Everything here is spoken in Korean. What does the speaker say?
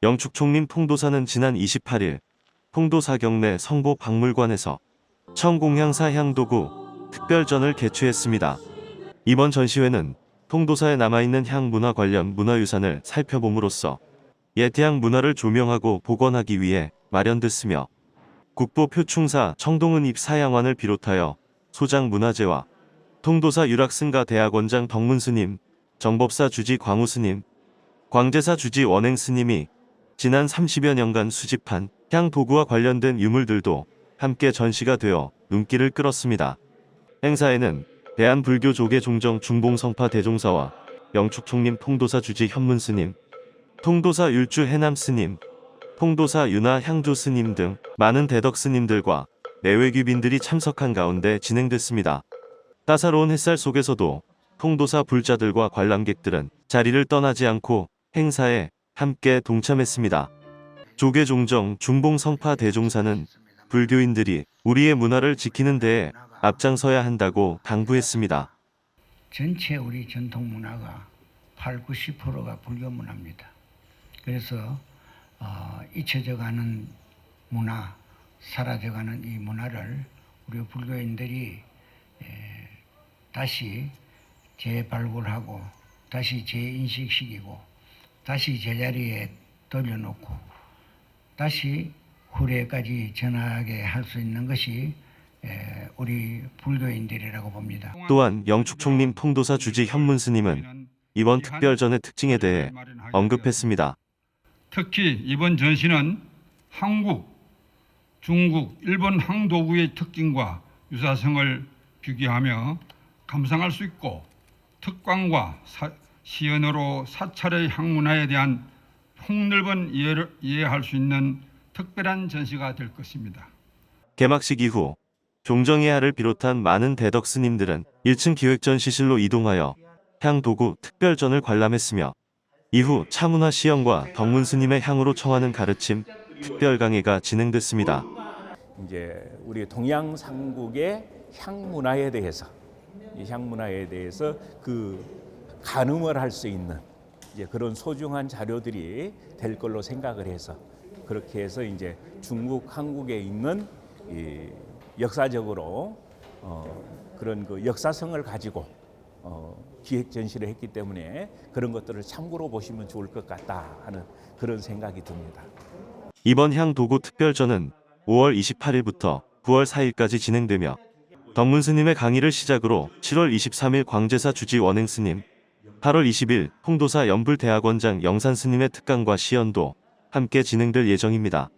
영축총림 통도사는 지난 28일 통도사 경내 성보 박물관에서 청공향사 향도구 특별전을 개최했습니다. 이번 전시회는 통도사에 남아있는 향문화 관련 문화유산을 살펴봄으로써 옛향 문화를 조명하고 복원하기 위해 마련됐으며 국보 표충사 청동은 입사양환을 비롯하여 소장 문화재와 통도사 유락승가 대학원장 덕문스님, 정법사 주지 광우스님, 광제사 주지 원행스님이 지난 30여 년간 수집한 향 도구와 관련된 유물들도 함께 전시가 되어 눈길을 끌었습니다. 행사에는 대한불교 조계 종정 중봉성파 대종사와 영축총림 통도사 주지 현문 스님, 통도사 율주 해남 스님, 통도사 윤화 향조 스님 등 많은 대덕 스님들과 내외귀빈들이 참석한 가운데 진행됐습니다. 따사로운 햇살 속에서도 통도사 불자들과 관람객들은 자리를 떠나지 않고 행사에 함께 동참했습니다. 조계종정 중봉성파 대종사는 불교인들이 우리의 문화를 지키는 데에 앞장서야 한다고 당부했습니다. 전체 우리 전통 문화가 8, 90%가 불교 문화입니다. 그래서 어, 잊혀져가는 문화, 사라져가는 이 문화를 우리 불교인들이 에, 다시 재발굴하고 다시 재인식시키고 다시 제자리에 돌려놓고 다시 후래까지 전하게 할 수 있는 것이 에, 우리 불교인들이라고 봅니다. 또한 영축총림 통도사 주지 현문 스님은 이번 특별전의 특징에 대해 언급했습니다. 특히 이번 전시는 한국, 중국, 일본 항도구의 특징과 유사성을 비교하며 감상할 수 있고 특광과 사- 시연으로 사찰의 향문화에 대한 폭넓은 이해를 이해할 수 있는 특별한 전시가 될 것입니다. 개막식 이후 종정예하를 비롯한 많은 대덕 스님들은 1층 기획전시실로 이동하여 향도구 특별전을 관람했으며 이후 차문화 시연과 덕문 스님의 향으로 청하는 가르침 특별 강의가 진행됐습니다. 이제 우리 동양 삼국의 향 문화에 대해서 이 향 문화에 대해서 그 가늠을 할 수 있는 이제 그런 소중한 자료들이 될 걸로 생각을 해서 그렇게 해서 이제 중국 한국에 있는 이 역사적으로 어 그런 그 역사성을 가지고 어 기획 전시를 했기 때문에 그런 것들을 참고로 보시면 좋을 것 같다 하는 그런 생각이 듭니다. 이번 향도구 특별전은 5월 28일부터 9월 4일까지 진행되며 덕문 스님의 강의를 시작으로 7월 23일 광제사 주지 원행 스님, 8월 20일 홍도사 연불대학원장 영산 스님의 특강과 시연도 함께 진행될 예정입니다.